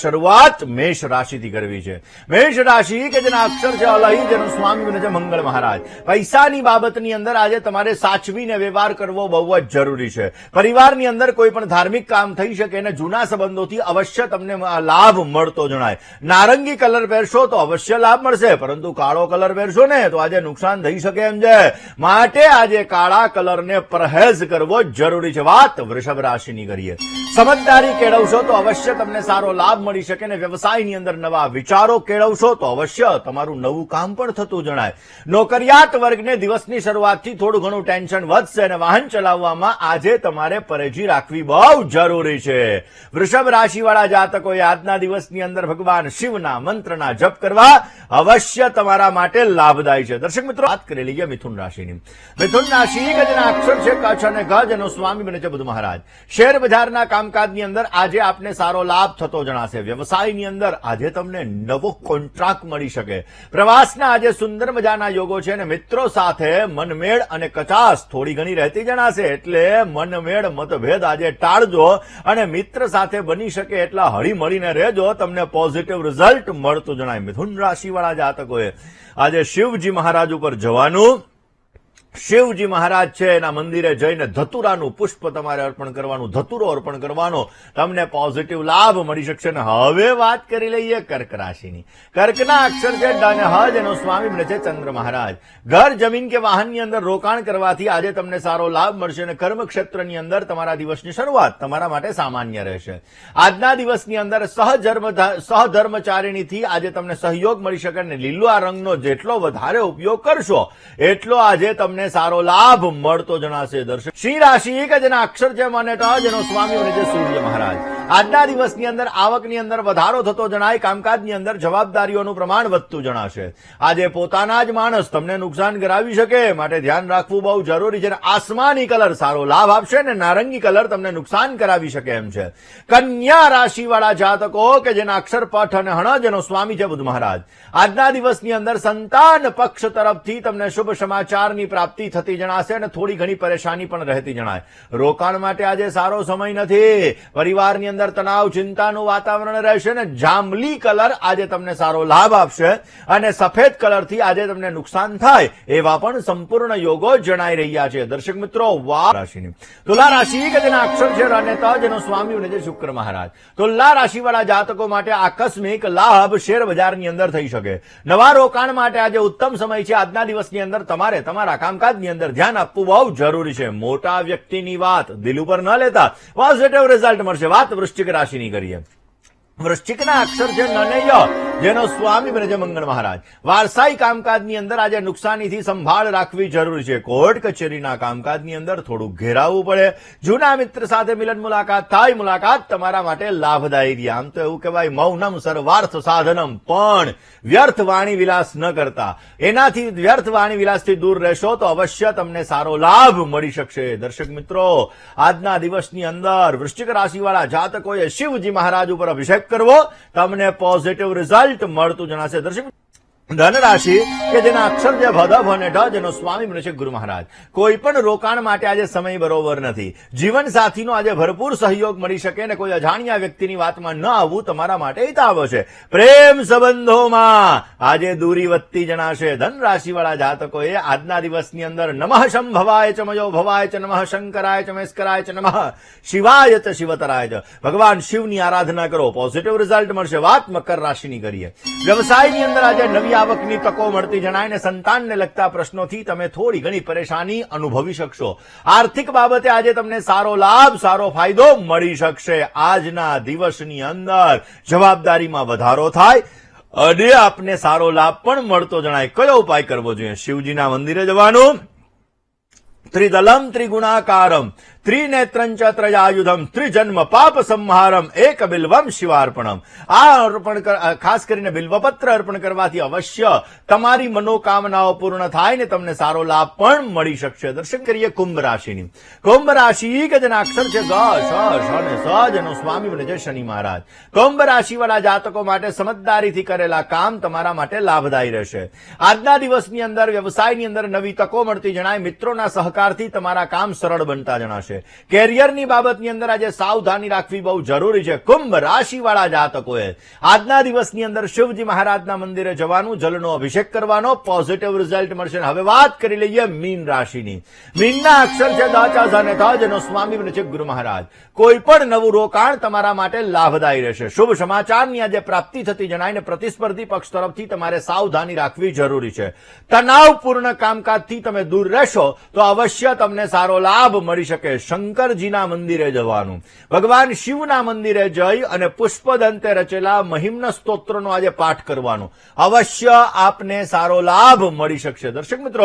શરૂઆત મેષ રાશિથી કરવી છે. મેષ રાશિ કે જેના અક્ષર છે અલહી, જેનું સ્વામી છે મંગળ મહારાજ. પૈસાની બાબતની અંદર આજે તમારે સાચવીને વ્યવહાર કરવો બહુ જ જરૂરી છે. પરિવારની અંદર કોઈ પણ ધાર્મિક કામ થઈ શકે અને જૂના સંબંધોથી અવશ્ય તમને લાભ મળતો જણાય. નારંગી કલર પહેરશો તો અવશ્ય લાભ મળશે, પરંતુ કાળો કલર પહેરશો ને તો આજે નુકસાન થઈ શકે એમ છે. માટે આજે કાળા કલરને પરહેજ કરવો જરૂરી છે. વાત વૃષભ રાશિની કરીએ. સમજદારી કેળવશો તો અવશ્ય તમને સારો લાભ મળી શકે ને વ્યવસાયની અંદર નવા વિચારો કેળવશો તો અવશ્ય તમારું નવું કામ પણ થતું જણાય. નોકરિયાત વર્ગને દિવસની શરૂઆતથી થોડું ઘણું ટેન્શન વધશે અને વાહન ચલાવવામાં આજે તમારે પરેજી રાખવી બહુ જરૂરી છે. વૃષભ રાશિવાળા જાતકોએ આજના દિવસની અંદર ભગવાન શિવના મંત્રના જપ કરવા અવશ્ય તમારા માટે લાભદાયી છે. દર્શક મિત્રો, વાત કરી લઈએ મિથુન રાશિની. મિથુન રાશિ ગજના જેના અક્ષર છે કચ્છ અને ગજ એનો સ્વામી બને છે બુધ મહારાજ. શેર બજારના કામકાજની અંદર આજે આપને સારો લાભ થતો જણાશે. વ્યવસાયની અંદર આજે તમને નવો કોન્ટ્રાક્ટ મળી શકે. પ્રવાસના આજે સુંદર મજાના યોગો છે અને મિત્રો સાથે મનમેળ અને કચાસ થોડી ઘણી રહેતી જણાશે. એટલે મનમેળ મતભેદ આજે ટાળજો અને મિત્ર સાથે બની શકે એટલા હળી મળીને રહેજો. તમને પોઝિટિવ રિઝલ્ટ મળતું જણાય. મિથુન રાશિવાળા જાતકોએ આજે શિવજી મહારાજ ઉપર જવાનું શિવજી મહારાજ છે, એના મંદિરે જઈને ધતુરાનું પુષ્પ તમારે અર્પણ કરવાનું, ધતુરો અર્પણ કરવાનો, તમને પોઝિટિવ લાભ મળી શકશે. અને હવે વાત કરી લઈએ કર્ક રાશિની. કર્કના અક્ષર છે અને હજ એનો સ્વામી બને છે ચંદ્ર મહારાજ. ઘર, જમીન કે વાહનની અંદર રોકાણ કરવાથી આજે તમને સારો લાભ મળશે અને કર્મક્ષેત્રની અંદર તમારા દિવસની શરૂઆત તમારા માટે સામાન્ય રહેશે. આજના દિવસની અંદર સહધર્મ, સહધર્મચારિણીથી આજે તમને સહયોગ મળી શકે અને લીલા રંગનો જેટલો વધારે ઉપયોગ કરશો, એટલો આજે તમને સારો લાભ મળતો જણાશે દર્શક. સિંહ રાશિ કે જેના અક્ષર છે મને જેનો સ્વામી અને છે સૂર્ય મહારાજ. આજના દિવસની અંદર, આવકની અંદર વધારો થતો જણાય, કામકાજની અંદર જવાબદારીઓનું પ્રમાણ વધતું જણાશે. આજે પોતાના જ માણસ તમને નુકસાન કરાવી શકે, માટે ધ્યાન રાખવું બહુ જરૂરી છે આસમાની કલર સારો લાભ આપશે ને નારંગી કલર તમને નુકસાન કરાવી શકે એમ છે. કન્યા રાશિવાળા જાતકો કે જેના અક્ષરપઠ અને હણજ એનો સ્વામી છે બુધ મહારાજ, આજના દિવસની અંદર સંતાન પક્ષ તરફથી તમને શુભ સમાચારની પ્રાપ્તિ થતી જણાશે અને થોડી ઘણી પરેશાની પણ રહેતી જણાય. રોકાણ માટે આજે સારો સમય નથી. પરિવારની અંદર તણાવ, ચિંતાનું વાતાવરણ રહેશે અને જાંબલી કલર આજે તમને સારો લાભ આપશે અને સફેદ કલરથી આજે તમને નુકસાન થાય એવા પણ સંપૂર્ણ યોગો જણાઈ રહ્યા છે. દર્શક મિત્રો રાશિની. તુલા રાશિ કે જેના અક્ષર છે અને ત સ્વામી બને છે શુક્ર મહારાજ. તુલા રાશિવાળા જાતકો માટે આકસ્મિક લાભ શેર બજારની અંદર થઈ શકે. નવા રોકાણ માટે આજે ઉત્તમ સમય છે. આજના દિવસની અંદર તમારે તમારા કામકાજની અંદર ધ્યાન આપવું બહુ જરૂરી છે. મોટા વ્યક્તિની વાત દિલ ઉપર ન લેતા પોઝિટિવ રિઝલ્ટ મળશે. વાત વૃશ્ચિક રાશિની કરીએ. વૃશ્ચિકના અક્ષર છે નનય જેનો સ્વામી બને મંગળ મહારાજ. વારસાઈ કામકાજની અંદર આજે નુકસાનીથી સંભાળ રાખવી જરૂરી છે. કોર્ટ કચેરીના કામકાજની અંદર થોડું ઘેરાવવું પડે. જૂના મિત્ર સાથે મિલન મુલાકાત થાય. મુલાકાત તમારા માટે લાભદાયી આમ તો એવું કહેવાય, મૌનમ સર્વાર્થ સાધનમ. પણ વ્યર્થ વાણી વિલાસ ન કરતા. એનાથી વ્યર્થ વાણી વિલાસથી દૂર રહેશો તો અવશ્ય તમને સારો લાભ મળી શકશે. દર્શક મિત્રો, આજના દિવસની અંદર વૃશ્ચિક રાશિવાળા જાતકોએ શિવજી મહારાજ ઉપર અભિષેક કરવો. તમને પોઝિટિવ રિઝલ્ટ મળતું જણાશે. દર્શક ધન રાશિ કે જેના અક્ષર જે ભદભ અને ઢ જેનો સ્વામી બને છે ગુરુ મહારાજ. કોઈ પણ રોકાણ માટે આજે સમય બરોબર નથી. જીવન સાથીનો આજે ભરપૂર સહયોગ મળી શકે ને કોઈ અજાણ્યા વ્યક્તિની વાતમાં ન આવવું તમારા માટે હિતાવ છે. પ્રેમ સંબંધોમાં આજે દૂરી વધતી જણાશે. ધન જાતકોએ આજના દિવસની અંદર નમઃ શંભવાય ચ ભવાય ચ નમઃ શંકરાય ચ ચ નમઃ શિવાય ચ શિવતરાય ચ. ભગવાન શિવની આરાધના કરો. પોઝિટિવ રિઝલ્ટ મળશે. વાત મકર રાશિની કરીએ. વ્યવસાયની અંદર આજે નવી આવકની તકો મળતી જણાય અને સંતાનને લગતા પ્રશ્નોથી તમે થોડી ઘણી પરેશાની અનુભવી શકશો. આર્થિક બાબતે આજે તમને સારો લાભ, સારો ફાયદો મળી શકશે. આજના દિવસની અંદર જવાબદારીમાં વધારો થાય અને આપને સારો લાભ પણ મળતો જણાય. કયો ઉપાય કરવો જોઈએ? શિવજીના મંદિરે જવાનું? ત્રિદલમ ત્રિગુણાકારમ. ત્રિનેત્રંચ ત્રયાયુધમ ત્રિજન્મ, પાપ સંહારમ એક બિલ્વમ શિવાર્પણમ. આ અર્પણ ખાસ કરીને બિલ્વપત્ર અર્પણ કરવાથી અવશ્ય તમારી મનોકામનાઓ પૂર્ણ થાય ને તમને સારો લાભ પણ મળી શકશે. દર્શન કરીએ કુંભ રાશિની. કુંભ રાશિ કે જેના અક્ષર છે. ગ શ શ ને સ જેનો સ્વામી બને છે શનિ મહારાજ. કુંભ રાશિવાળા જાતકો માટે સમજદારીથી કરેલા કામ તમારા માટે લાભદાયી રહેશે. આજના દિવસની અંદર વ્યવસાયની અંદર નવી તકો મળતી જણાય, મિત્રોના સહકારથી તમારા કામ સરળ બનતા જણાશે. છે. કેરિયરની બાબતની અંદર આજે સાવધાની રાખવી બહુ જરૂરી છે. કુંભ રાશિવાળા જાતકોએ આજના દિવસની અંદર શિવજી મહારાજના મંદિરે જવાનું, જલનો અભિષેક કરવાનો પોઝિટિવ રિઝલ્ટ મળશે. હવે વાત કરી લઈએ મીન રાશિની. મીનના અક્ષર છે દાચાઝ અને થ, જેનો સ્વામી બને ગુરુ મહારાજ. કોઈ પણ નવું રોકાણ તમારા માટે લાભદાયી રહેશે. શુભ સમાચારની આજે પ્રાપ્તિ થતી જણાય પ્રતિસ્પર્ધી પક્ષ તરફથી તમારે સાવધાની રાખવી જરૂરી છે. તણાવપૂર્ણ કામકાજથી તમે દૂર રહેશો તો અવશ્ય તમને સારો લાભ મળી શકે શંકરજીના મંદિરે જવાનું. ભગવાન શિવના મંદિરે જઈ અને પુષ્પદંતે રચેલા મહિમ્ન સ્તોત્રનો આજે પાઠ કરવાનો. અવશ્ય આપને સારો લાભ મળી શકશે. દર્શક મિત્રો